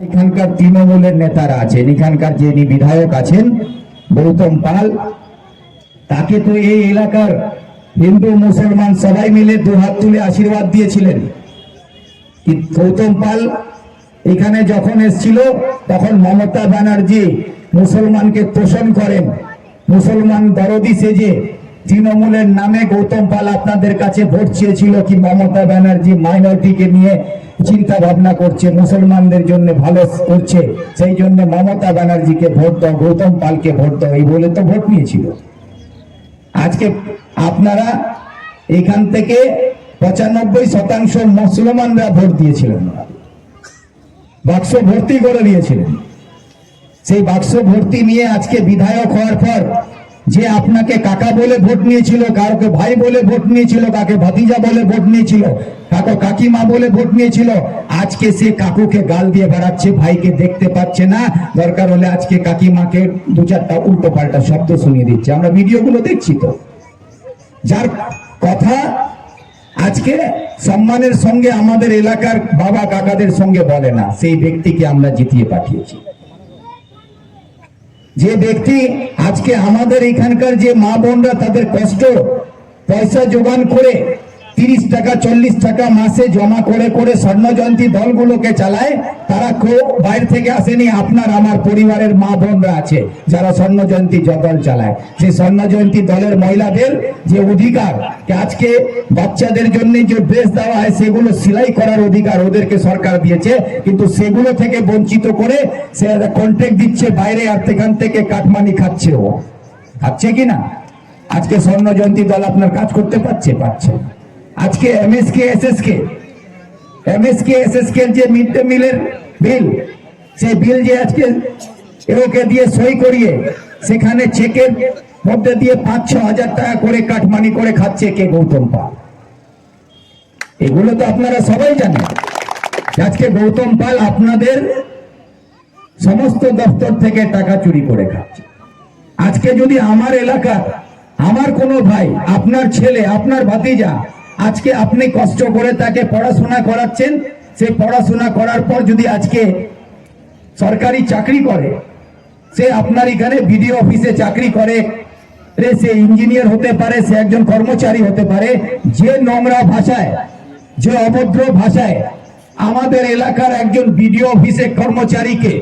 এখানকার তৃণমূলের নেতারা আছেন, এখানকার যিনি বিধায়ক আছেন, গৌতম পাল, তাকে তো এই এলাকার হিন্দু, মুসলমান সবাই মিলে দু হাত তুলে আশীর্বাদ দিয়েছিলেন। গৌতম পাল এখানে যখন এসছিল, তখন মমতা ব্যানার্জি মুসলমানকে তোষণ করেন। মুসলমান দরদি সেজে তৃণমূলের নামে গৌতম পাল আপনাদের কাছে ভোট চেয়েছিল কি মমতা ব্যানার্জি মাইনরিটিকে নিয়ে চিন্তা ভাবনা করছে, মুসলমানদের জন্য ভালো করছে, সেই জন্য মমতা ব্যানার্জিকে ভোট দাও, গৌতম পালকে ভোট দাও, এই বলে তো ভোট নিয়েছিল। আজকে আপনারা এখান থেকে পঁচানব্বই শতাংশ মুসলমানরা ভোট দিয়েছিলেন। বাক্স ভর্তি করে দিয়েছিলেন। সেই বাক্স ভর্তি নিয়ে আজকে বিধায়ক হওয়ার পর যে আপনাকে কাকা বলে ভোট নিয়েছিল, কাউকে ভাই বলে ভোট নিয়েছিল, কাকে ভাতিজা বলে ভোট নিয়েছিল, কাকো কাকিমা বলে ভোট নিয়েছিল, আজকে সে কাকুকে গাল দিয়ে বেড়াচ্ছে, ভাইকে দেখতে পাচ্ছে না। দরকার হলে আজকে কাকিমাকে দু চারটা উল্টো পাল্টা শব্দ শুনিয়ে দিচ্ছে। আমরা ভিডিওগুলো দেখছি তো। যার কথা আজকে সম্মানের সঙ্গে আমাদের এলাকার বাবা কাকাদের সঙ্গে বলে না, সেই ব্যক্তিকে আমরা জিতিয়ে পাঠিয়েছি। যে ব্যক্তি আজকে আমাদের এখানকার যে মা বোনরা তাদের কষ্ট পয়সা জোগান করে তিরিশ টাকা, চল্লিশ টাকা মাসে জমা করে করে স্বর্ণজয়ন্তী দলগুলোকে চালায়, তারা কেউ বাইরে থেকে আসেনি, আপনার আমার পরিবারের মা বোনরা আছে, যারা স্বর্ণজয়ন্তী দল চালায়। সেই স্বর্ণজয়ন্তী দলের মহিলাদের যে অধিকার আজকে বাচ্চাদের জন্য যে ড্রেস দেওয়া হয়, সেগুলো সেলাই করার অধিকার ওদেরকে সরকার দিয়েছে, কিন্তু সেগুলো থেকে বঞ্চিত করে সে কন্ট্রাক্ট দিচ্ছে বাইরে আর সেখান থেকে কাটমানি খাচ্ছে ও। খাচ্ছে কি না? আজকে স্বর্ণ জয়ন্তী দল আপনার কাজ করতে পারছে? পারছে। আজকে এমএসকে, এসএসকে। এমএসকে, এসএসকে যে মিড ডে মিলের বিল, সেই বিল যে আজকে এওকে দিয়ে সই করিয়ে, সেখানে চেকের মধ্যে দিয়ে পাঁচ ছ হাজার টাকা করে কাটমানি করে খাচ্ছে কে গৌতম পাল এগুলো তো আপনারা সবাই জানেন। আজকে গৌতম পাল আপনাদের সমস্ত দপ্তর থেকে টাকা চুরি করে খাচ্ছে। আজকে যদি আমার এলাকা আমার কোনো ভাই, আপনার ছেলে, আপনার ভাতিজা আজকে আপনি কষ্ট করে তাকে পড়াশোনা করাচ্ছেন, সে পড়াশোনা করার পর যদি আজকে সরকারি চাকরি করে, সে আপনার এখানে বিডিও অফিসে চাকরি করে, রে সে ইঞ্জিনিয়ার হতে পারে, সে একজন কর্মচারী হতে পারে, যে নোংরা ভাষায়, যে অভদ্র ভাষায় আমাদের এলাকার একজন বিডিও অফিসে কর্মচারীকে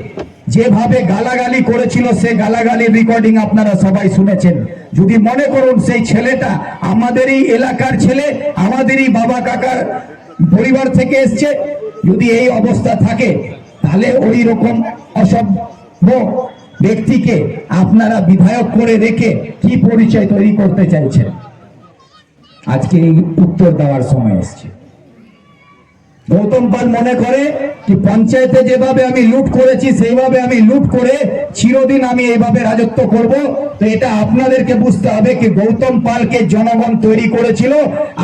যেভাবে গালাগালি করেছিল, সে গালাগালির রেকর্ডিং আপনারা সবাই শুনেছেন। যদি মনে করুন, সেই ছেলেটা আমাদেরই এলাকার ছেলে, আমাদেরই বাবা কাকার পরিবার থেকে এসছে। যদি এই অবস্থা থাকে, তাহলে ওই রকম অসভ্য ব্যক্তিকে আপনারা বিধায়ক করে রেখে কি পরিচয় তৈরি করতে চাইছেন? আজকে এই উত্তর দেওয়ার সময় এসছে। গৌতম পাল মনে করে কি পঞ্চায়েতে যেভাবে আমি লুট করেছি, সেইভাবে আমি লুট করে চিরদিন আমি এইভাবে রাজত্ব করব। তো এটা আপনাদেরকে বুঝতে হবে কি গৌতম পালকে জনগণ তৈরি করেছিল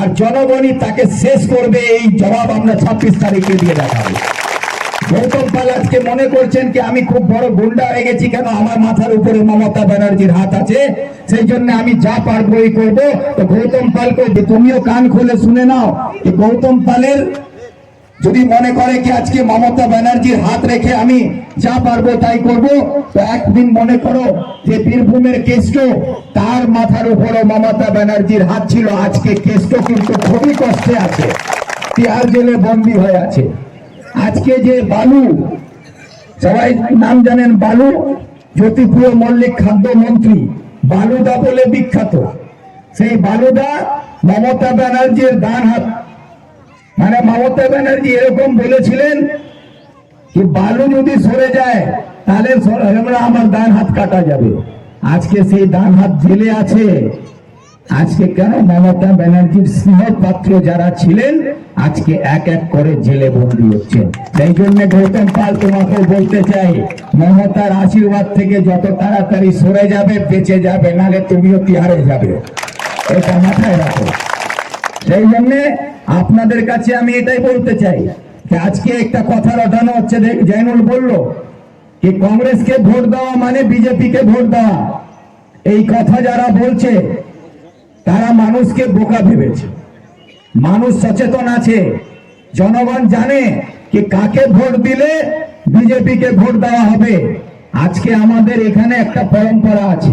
আর জনগণই তাকে শেষ করবে এই জবাব আমরা ছাব্বিশ তারিখে দিয়ে দেখাবো। গৌতম পাল আজকে মনে করছেন কি আমি খুব বড় গুন্ডা হয়ে গেছি কেন? আমার মাথার উপরে মমতা ব্যানার্জির হাত আছে, সেই জন্য আমি যা পারব করব। তো গৌতম পালকে তুমিও কান খুলে শুনে নাও গৌতম পালের যদি মনে করে কি আজকে মমতা ব্যানার্জির হাত রেখে আমি যা পারব তাই করব, তো একদিন মনে করো যে বীরভূমের কেষ্ট, তার মাথার উপরও মমতা ব্যানার্জির হাত ছিল। আজকে কেষ্ট কিন্তু খুবই কষ্টে আছে তিহার জেলে বন্দী হয়ে আছে। আজকে যে বালু, সবাই নাম জানেন বালু, জ্যোতিপ্রিয় মল্লিক খাদ্য খাদ্যমন্ত্রী বালুদা বলে বিখ্যাত। সেই বালুদা মমতা ব্যানার্জির ডান হাত মানে মমতা ব্যানার্জি এরকম বলেছিলেন কি বালু যদি সরে যায়, তাহলে আমার ডান হাত কাটা যাবে। আজকে সেই ডান হাত জেলে আছে। আজকে কেন মমতা ব্যানার্জির স্নেহ পাত্র যারা ছিলেন, আজকে এক এক করে জেলে বন্দী হচ্ছে সেই জন্য গৌতম পাল তোমাকে বলতে চাই, মমতার আশীর্বাদ থেকে যত তাড়াতাড়ি সরে যাবে, বেঁচে যাবে নালে তুমিও তিহারে যাবে। এটা মাথায় রাখো। সেই জন্য আপনাদের কাছে আমি এটাই বলতে চাই যে আজকে একটা কথা রটানো হচ্ছে জয়নুল বলল কি কংগ্রেসকে ভোট দেওয়া মানে বিজেপিকে ভোট দেওয়া। এই কথা যারা বলছে, তারা মানুষকে বোকা ভেবেছে। মানুষ সচেতন আছে। জনগণ জানে কি কাকে ভোট দিলে বিজেপিকে ভোট দেওয়া হবে। আজকে আমাদের এখানে একটা পরম্পরা আছে।